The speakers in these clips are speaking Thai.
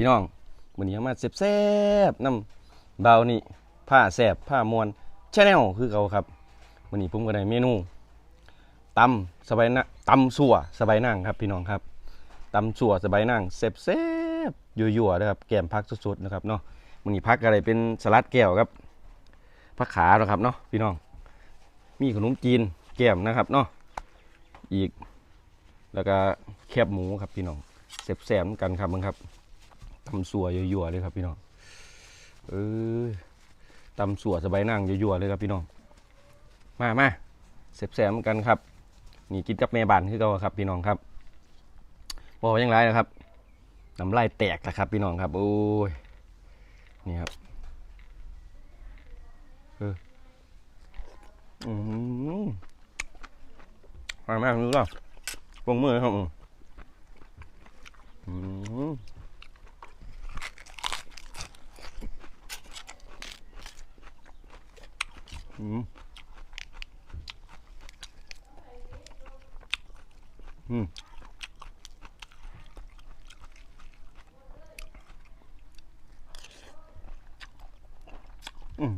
พี่น้องวันนี้มาแซ่บๆน้ำเบานี่ผ้าแซ่บผ้ามวนแชแนลคือเขาครับวันนี้ผมก็ได้เมนูตำสบายนะตำสัวสบายนั่งครับพี่น้องครับตำสัวสบายนั่งแซ่บๆยั่วๆนะครับแกมพักสดๆนะครับเนาะวันนี้พักอะไรเป็นสลัดแก้วครับผักขาเนาะครับเนาะพี่น้อง มีขนมจีนแก้มนะครับเนาะอีก แล้วก็แคบหมูครับพี่น้องแซ่บๆเหมือนกันครับมึงครับ ตำสัวยั่วๆเลยครับพี่น้อง เออตำสัวสบายนั่งยั่วๆเลยครับพี่น้อง มามาแซ่บๆเหมือนกันครับ นี่กินกับแม่บ้านคือเก่าครับพี่น้องครับบอกว่ายังไรนะครับน้ำลายแตกแล้วครับ พี่น้องครับ โอ้ย นี่ครับเอออืมมาแม่รู้แล้ววงมือครับอืม อืมอืมอืม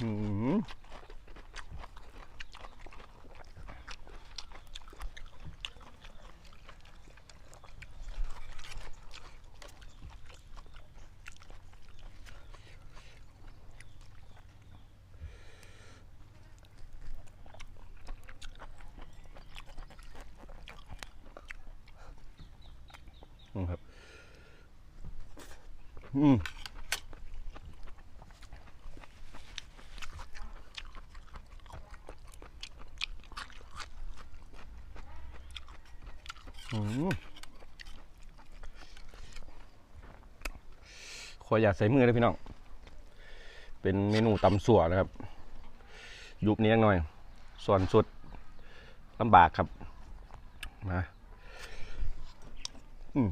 อืมอืม อืมครับ อืมอืมขออยากใส่มือเลยพี่น้อง เป็นเมนูตำสัวนะครับ ยุบนี้ยังหน่อย ส่วนสุดลำบากครับ มา อืม อืม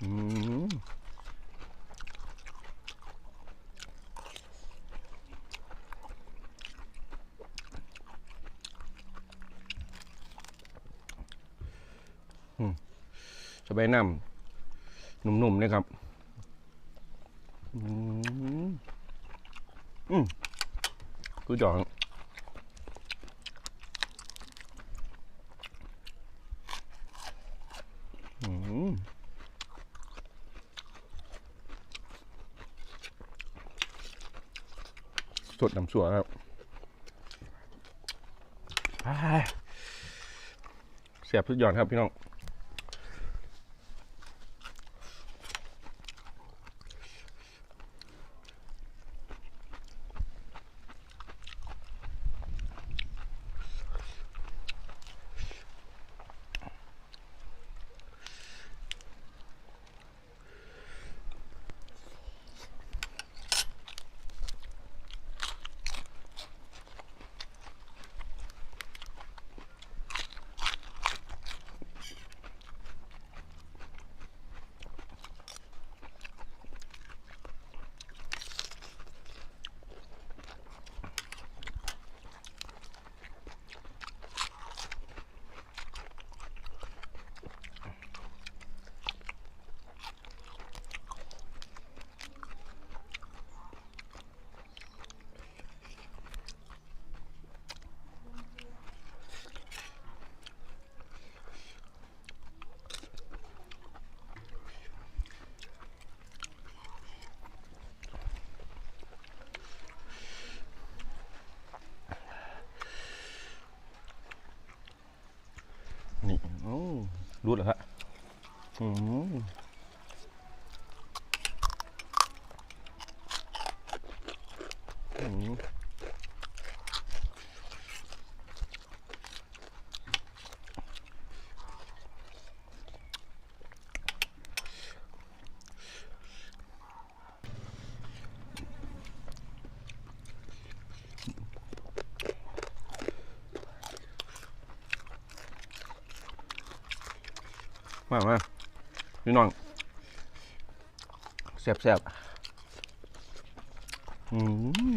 สบายน้ำหนุ่มๆเลยครับ อืมอืมกูจองอืม สดน้ำสัวครับเสียบทุกหย่อนครับพี่น้อง นี่โอ้ รูดเหรอฮะอืมอืม มามาพี่น้องแซ่บแซ่บๆอืม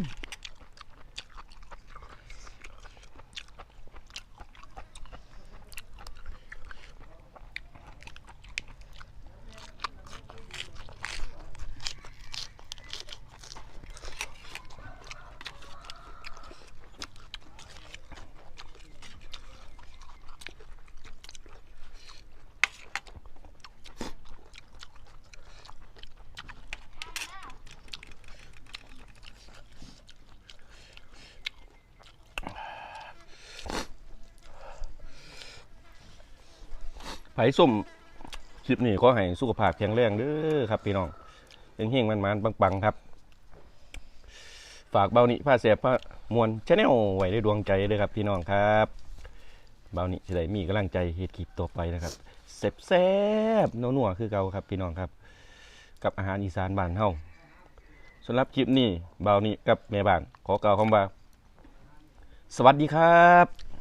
ไผ่ส้มคลิปนี้ขอให้สุขภาพแข็งแรงเด้อครับพี่น้องเฮงๆมันๆปังๆครับ ฝากเบานี่ผ้าแสบผ้ามวนชาแนลไว้ในดวงใจเลยครับพี่น้องครับเบานี่จะได้มีกำลังใจเฮ็ดคลิปต่อไปนะครับแซ่บแซบๆนัวๆคือเก่าครับพี่น้องครับ กับอาหารอีสานบ้านเฮาสำหรับคลิปนี้เบานี่กับแม่บ้านขอกล่าวคำว่า สวัสดีครับ